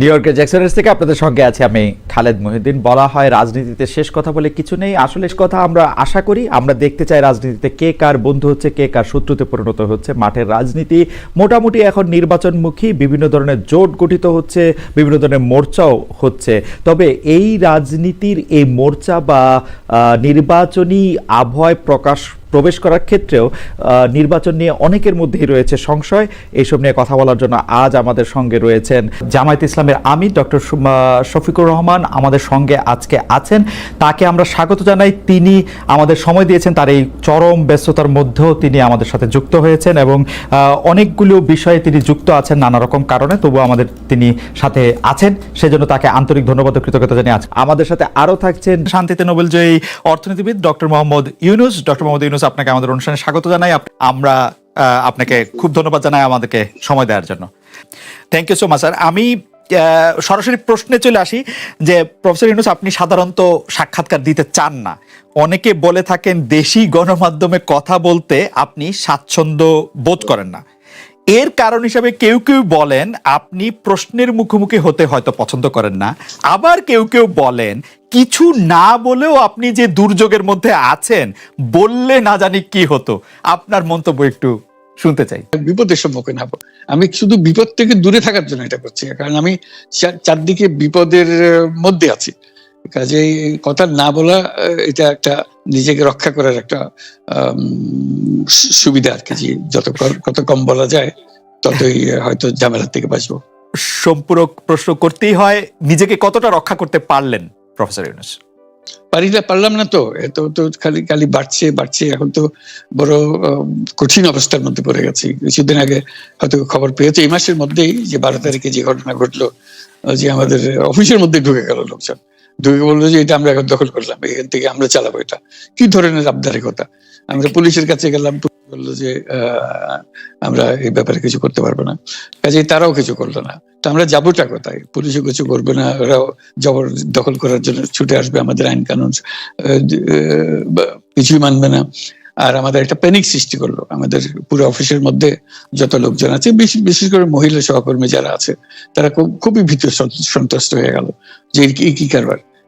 New ইয়র্কের জ্যাকসনের থেকে আপনাদের সঙ্গে আছে আমি খালেদ মহিউদ্দিন। বলা হয় রাজনীতিতে শেষ কথা বলে কিছু নেই। আসলে কথা আমরা আশা করি, আমরা দেখতে চাই রাজনীতিতে কে কার বন্ধু হচ্ছে, কে কার শত্রুতে পরিণত হচ্ছে মাঠের রাজনীতি। মোটামুটি এখন নির্বাচনমুখী, বিভিন্ন ধরনের জোট গঠিত হচ্ছে, বিভিন্ন ধরনের মোর্চাও হচ্ছে। তবে এই রাজনীতির এই মোর্চা বা নির্বাচনী আবহাওয়ায় প্রকাশ প্রবেশ করার ক্ষেত্রেও নির্বাচন নিয়ে অনেকের মধ্যেই রয়েছে সংশয়। এইসব নিয়ে কথা বলার জন্য আজ আমাদের সঙ্গে রয়েছেন জামায়াত ইসলামের আমি ডক্টর শফিকুর রহমান আমাদের সঙ্গে আজকে আছেন। তাকে আমরা স্বাগত জানাই। তিনি আমাদের সময় দিয়েছেন, তার এই চরম ব্যস্ততার মধ্যেও তিনি আমাদের সাথে যুক্ত হয়েছেন এবং অনেকগুলো বিষয়ে তিনি যুক্ত আছেন নানা রকম কারণে, তবুও আমাদের তিনি সাথে আছেন। সেজন্য তাকে আন্তরিক ধন্যবাদ কৃতজ্ঞতা জানিয়ে আছেন আমাদের সাথে আরও থাকছেন শান্তিতে নোবেলজয়ী অর্থনীতিবিদ ডক্টর মোহাম্মদ ইউনুস। ডক্টর মোহাম্মদ ইউনুস আপনাকে আমাদের অনুষ্ঠানে স্বাগত জানাই। আমরা আপনাকে খুব ধন্যবাদ জানাই আমাদেরকে সময় দেওয়ার জন্য। Thank you so much sir আমি সরাসরি প্রশ্নে চলে আসি যে, প্রফেসর ইউনুস, আপনি সাধারণত সাক্ষাৎকার দিতে চান না। অনেকে বলে থাকেন দেশি গণমাধ্যমে কথা বলতে আপনি স্বাচ্ছন্দ্য বোধ করেন না। এর কারণ হিসাবে কেউ কেউ বলেন, আপনি প্রশ্নের মুখোমুখি হতে হয়তো পছন্দ করেন না। আবার কেউ কেউ বলেন কিছু না বলেও আপনি যে দুর্যোগের মধ্যে আছেন বললে না জানি কি হতো। আপনার মন্তব্য একটু শুনতে চাই। বিপদের সম্মুখীন হব। আমি শুধু বিপদ থেকে দূরে থাকার জন্য এটা করছি কারণ আমি চারদিকে বিপদের মধ্যে আছি। কাজে কথা না বলা এটা একটা নিজেকে রক্ষা করার একটা সুবিধা আর কি যত কত কম বলা যায় ততই হয়তো ঝামেলার থেকে বাঁচবো। সম্পূরক প্রশ্ন করতেই হয় নিজেকে কতটা রক্ষা করতে পারলেন? প্রফেসর ইউনুস পারি পারলাম না তো, এত তো খালি খালি বাড়ছে বাড়ছে, এখন তো বড় কঠিন অবস্থার মধ্যে পড়ে গেছে। কিছুদিন আগে হয়তো খবর পেয়েছে এই মাসের মধ্যেই যে বারো তারিখে যে ঘটনা ঘটলো যে আমাদের অফিসের মধ্যে ঢুকে গেল লোকজন। ঢুকে বলল যে, এটা আমরা এখন দখল করলাম, এখান থেকে আমরা চালাবো এটা। কি ধরনের আবদারিকতা? আমরা পুলিশের কাছে গেলাম বলল যে আমরা এই ব্যাপারে কিছু করতে পারব না। কাজে তারাও কিছু করল না। তো আমরা যাবোটা কোথায়? পুলিশও কিছু করবে না, ওরাও জবর দখল করার জন্য ছুটে আসবে, আমাদের আইন কানুন কিছুই মানবে না। আর আমাদের একটা প্যানিক সৃষ্টি করল, আমাদের পুরো অফিসের মধ্যে যত লোকজন আছে, বিশেষ করে মহিলা সহকর্মী যারা আছে, তারা খুব, খুবই ভীত সন্ত- সন্ত্রস্ত হয়ে গেল, যে কি- কি কারবার?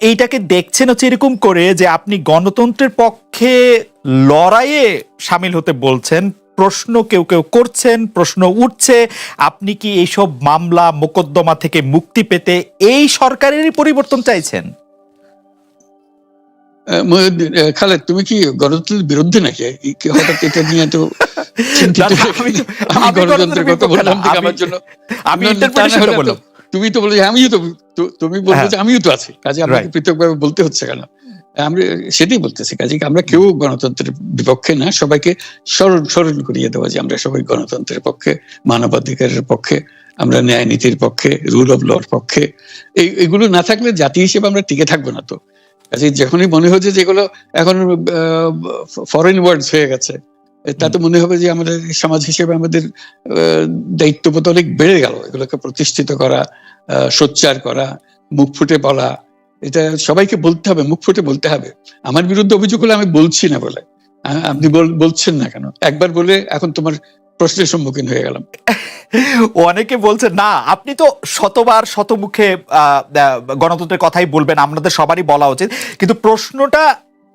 এইটাকে দেখছেন হচ্ছে এরকম করে যে আপনি গণতন্ত্রের পক্ষে লড়াইয়ে সামিল হতে বলছেন প্রশ্ন কেউ কেউ করছেন প্রশ্ন উঠছে আপনি কি এইসব মামলা মোকদ্দমা থেকে মুক্তি পেতে এই সরকারেরই পরিবর্তন চাইছেন? খালেদ তুমি কি গণতন্ত্রের বিরুদ্ধে নাকি? হঠাৎ এটা নিয়ে তো আমি গণতন্ত্রের কথা বললাম আমি- আমার জন্য। আমি। তুমি তো বলে আমিও তো তো- তুমি বলছো হ্যাঁ। যে আমিও তো আছি। কাজে আমাকে. পৃথকভাবে বলতে হচ্ছে কেন? আমরা সেটাই বলতেছি কাজে আমরা কেউ গণতন্ত্রের বিপক্ষে না সবাইকে স্মরণ স্মরণ করিয়ে দেওয়া যে আমরা সবাই গণতন্ত্রের পক্ষে মানবাধিকারের পক্ষে আমরা ন্যায় নীতির পক্ষে রুল অফ লর পক্ষে। এই এগুলো না থাকলে জাতি হিসেবে আমরা টিকে থাকব না তো। কাজে যখনই মনে হচ্ছে যেগুলো এখন ফরেন ওয়ার্ডস হয়ে গেছে তাতে মনে হবে যে আমাদের সমাজ হিসেবে আমাদের দায়িত্ববোধ অনেক বেড়ে গেল। এগুলোকে প্রতিষ্ঠিত করা সোচ্চার করা, মুখ ফুটে বলা, এটা সবাইকে বলতে হবে, মুখ ফুটে বলতে হবে। আমার বিরুদ্ধে অভিযোগ হলে আমি বলছি না বলে। আপনি বল- বলছেন না কেন? একবার বলে এখন তোমার প্রশ্নের সম্মুখীন হয়ে গেলাম। অনেকে বলছে, না, আপনি তো শতবার শতমুখে গণতন্ত্রের কথাই বলবেন আমাদের সবারই বলা উচিত। কিন্তু প্রশ্নটা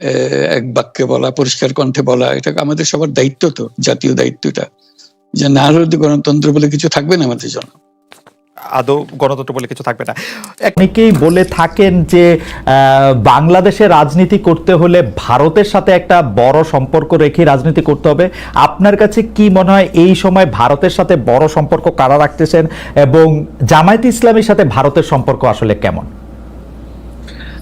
এক বাক্যে বলা পরিষ্কার কণ্ঠে বলা এটা আমাদের সবার দায়িত্ব তো জাতীয় দায়িত্বটা যে না হলে গণতন্ত্র বলে কিছু থাকবে না আমাদের জন্য। আদৌ গণতন্ত্র বলে কিছু থাকবে না। অনেকেই বলে থাকেন যে আহ, বাংলাদেশে রাজনীতি করতে হলে ভারতের সাথে একটা বড় সম্পর্ক রেখে রাজনীতি করতে হবে। আপনার কাছে কি মনে হয় এই সময় ভারতের সাথে বড় সম্পর্ক কারা রাখতেছেন এবং জামায়াত ইসলামের সাথে ভারতের সম্পর্ক আসলে কেমন?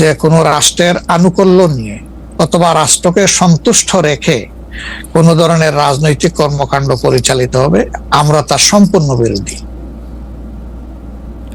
যে কোনো রাষ্ট্রের আনুকূল্য নিয়ে অথবা রাষ্ট্রকে সন্তুষ্ট রেখে কোনো ধরনের রাজনৈতিক কর্মকাণ্ড পরিচালিত হবে, আমরা তার সম্পূর্ণ বিরোধী।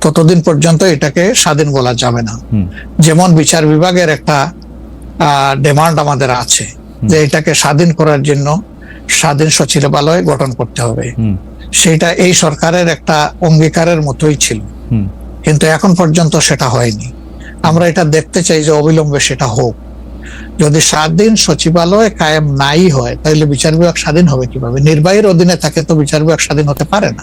ততদিন পর্যন্ত এটাকে স্বাধীন বলা যাবে না। যেমন বিচার বিভাগের একটা ডিমান্ড আমাদের আছে যে এটাকে স্বাধীন করার জন্য স্বাধীন সচিবালয় গঠন করতে হবে। সেটা এই সরকারের একটা অঙ্গীকারের মতোই ছিল। কিন্তু এখন পর্যন্ত সেটা হয়নি। আমরা এটা দেখতে চাই যে অবিলম্বে সেটা হোক। যদি স্বাধীন সচিবালয় কায়েম নাই হয় তাহলে বিচার বিভাগ স্বাধীন হবে কীভাবে? নির্বাহীর অধীনে থাকে তো বিচার বিভাগ স্বাধীন হতে পারে না।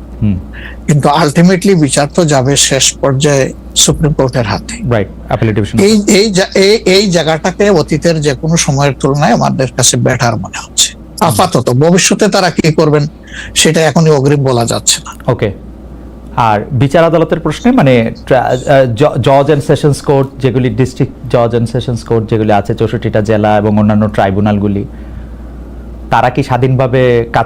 কিন্তু আলটিমেটলি বিচার তো যাবে শেষ পর্যায়ে সুপ্রিম কোর্টের হাতে। এই এই এই জায়গাটাকে অতীতের যে কোনো সময়ের তুলনায় আমাদের কাছে বেটার মনে হচ্ছে। আপাতত ভবিষ্যতে তারা কি করবেন সেটা এখনই অগ্রিম বলা যাচ্ছে না। ওকে আর বিচার আদালতের প্রশ্নে মানে জজ অ্যান্ড সেশনস কোর্ট যেগুলি ডিস্ট্রিক্ট জজ অ্যান্ড সেশনস কোর্ট যেগুলি আছে চৌষট্টিটা জেলা এবং অন্যান্য ট্রাইব্যুনালগুলি তারা কি স্বাধীনভাবে কাজ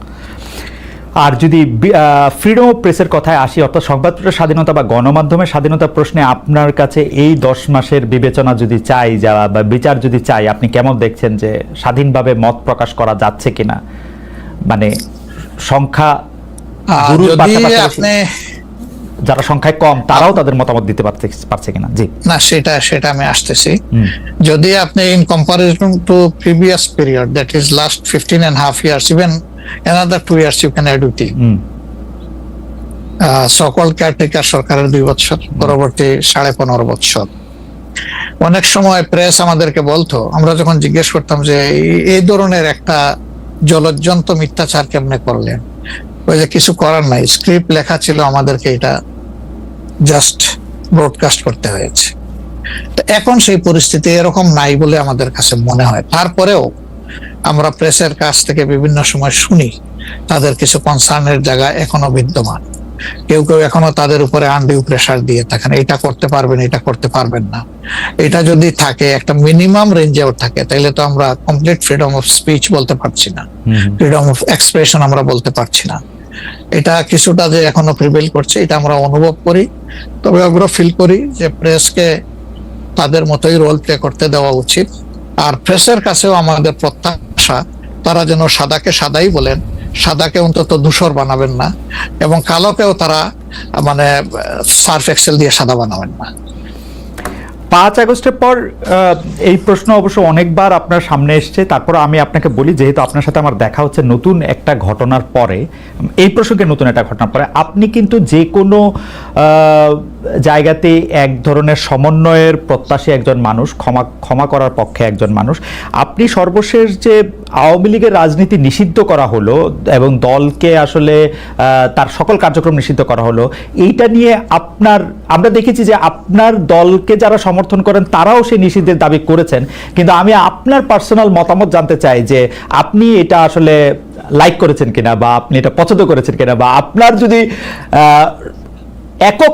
আর যদি ফ্রিডম অফ প্রেসের কথায় আসি অর্থাৎ সংবাদপত্র স্বাধীনতা বা গণমাধ্যমের স্বাধীনতা প্রশ্নে আপনার কাছে এই দশ মাসের বিবেচনা যদি চাই যা বা বিচার যদি চাই আপনি কেমন দেখছেন যে স্বাধীনভাবে মত প্রকাশ করা যাচ্ছে কিনা? মানে সংখ্যা আপনি যারা সংখ্যায় কম তারাও তাদের মতামত দিতে পারছে কিনা? জি। না সেটা সেটা আমি আসতেছি। যদি আপনি in comparison to previous period that is last fifteen and half years even another two years you can add with সকল কেয়ারটেকার সরকারের দুই বছর পরবর্তী সাড়ে পনেরো বছর। অনেক সময় প্রেস আমাদেরকে বলতো আমরা যখন জিজ্ঞেস করতাম যে এই- এই ধরনের একটা জলজ্জন্ত মিথ্যাচার কেমনে করলেন? ওই যে কিছু করার নাই স্ক্রিপ্ট লেখা ছিল আমাদেরকে এটা জাস্ট ব্রডকাস্ট করতে হয়েছে। এখন সেই পরিস্থিতি এরকম নাই বলে আমাদের কাছে মনে হয়। তারপরেও আমরা প্রেসের কাছ থেকে বিভিন্ন সময় শুনি, তাদের কিছু কনসার্নের জায়গা এখনও বিদ্যমান। কেউ কেউ এখনও তাদের উপরে আনডিউ প্রেসার দিয়ে থাকেন। এটা করতে পারবেন এটা করতে পারবেন না। এটা যদি থাকে একটা মিনিমাম রেঞ্জেও থাকে তাহলে তো আমরা কমপ্লিট ফ্রিডম অফ স্পিচ বলতে পারছি না। ফ্রিডম অফ এক্সপ্রেশন আমরা বলতে পারছি না। এটা কিছুটা যে এখনও প্রিভেল করছে এটা আমরা অনুভব করি তবে আমরা ফিল করি যে প্রেসকে তাদের মতোই রোল প্লে করতে দেওয়া উচিত। আর প্রেসের কাছেও আমাদের প্রত্যাশা তারা যেন সাদাকে সাদাই বলেন সাদাকে অন্তত ধূসর বানাবেন না এবং কালোকেও তারা মানে সার্ফ এক্সেল দিয়ে সাদা বানাবেন না। পাঁচ আগস্টের পর এই প্রশ্ন অবশ্য অনেকবার আপনার সামনে এসছে। তারপর আমি আপনাকে বলি, যেহেতু আপনার সাথে আমার দেখা হচ্ছে নতুন একটা ঘটনার পরে, এই প্রসঙ্গে নতুন একটা ঘটনার পরে, আপনি কিন্তু যে কোনো আহ, জায়গাতে এক ধরনের সমন্বয়ের প্রত্যাশী একজন মানুষ ক্ষমা ক্ষমা করার পক্ষে একজন মানুষ। আপনি সর্বশেষ যে আওয়ামী লীগের রাজনীতি নিষিদ্ধ করা হলো এবং দলকে আসলে তার সকল কার্যক্রম নিষিদ্ধ করা হলো এইটা নিয়ে আপনার আমরা দেখেছি যে আপনার দলকে যারা সমর্থন করেন তারাও সেই নিষিদ্ধের দাবি করেছেন। কিন্তু আমি আপনার পার্সোনাল মতামত জানতে চাই যে আপনি এটা আসলে লাইক করেছেন কিনা বা আপনি এটা পছন্দ করেছেন কিনা বা আপনার যদি একক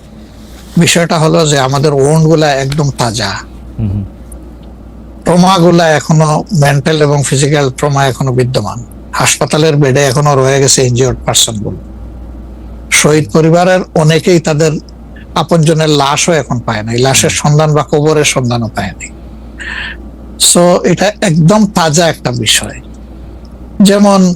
বিষয়টা হলো যে আমাদের ওন্ডগুলা একদম তাজা। হুম হুম, ট্রমা গুলা এখনও মেন্টাল এবং ফিজিক্যাল ট্রমা এখনও বিদ্যমান। হাসপাতালের বেডে এখনও রয়ে গেছে ইনজিওর্ড পার্সনগুলো শহীদ পরিবারের অনেকেই তাদের আপনজনের লাশও এখন পায় না লাশের সন্ধান বা কবরের সন্ধানও পায়নি সো এটা একদম তাজা একটা বিষয়। যেমন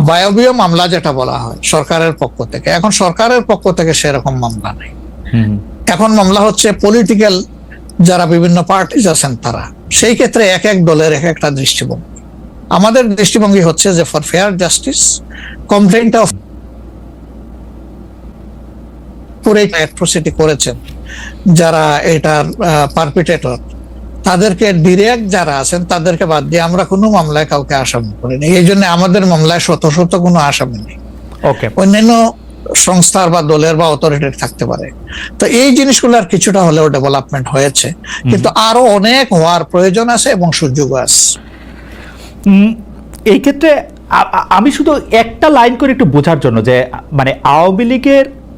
বায়বীয় মামলা যেটা বলা হয় সরকারের পক্ষ থেকে। এখন সরকারের পক্ষ থেকে সেরকম মামলা নেই। এখন মামলা হচ্ছে পলিটিক্যাল যারা বিভিন্ন পার্টিজ আছেন তারা সেই ক্ষেত্রে এক এক দলের এক একটা দৃষ্টিভঙ্গি। আমাদের দৃষ্টিভঙ্গি হচ্ছে যে for fair justice complaint of পুরো অ্যাট্রোসিটি করেছেন যারা এটার পারপিটেটর তাদেরকে ডিরেক্ট যারা আছেন তাদেরকে বাদ দিয়ে আমরা কোনো মামলায় কাউকে আসামি করিনি এই জন্য আমাদের মামলায় শত শত কোনো আসামি নেই। ওকে অন্যান্য সংস্থার বা দলের বা অথরিটির থাকতে পারে। তো এই জিনিসগুলোর কিছুটা হলেও ডেভেলপমেন্ট হয়েছে। কিন্তু আরও অনেক হওয়ার প্রয়োজন আছে এবং সুযোগ আছে। এই ক্ষেত্রে আমি শুধু একটা লাইন করে একটু বোঝার জন্য যে মানে আওয়ামী লীগের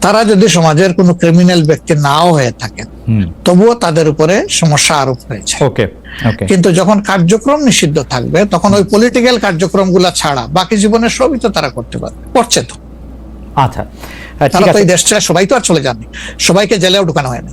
তারা যদি সমাজের কোনো ক্রিমিনাল ব্যক্তি নাও হয়ে থাকেন তবুও তাদের উপরে সমস্যা আরোপ হয়েছে। কিন্তু যখন কার্যক্রম নিষিদ্ধ থাকবে তখন ওই পলিটিক্যাল কার্যক্রমগুলা ছাড়া বাকি জীবনের সবই তো তারা করতে পারবে করছে তো। আচ্ছা। তারা তো এই দেশটা সবাই তো আর চলে যাননি সবাইকে জেলেও ঢুকানো হয়নি।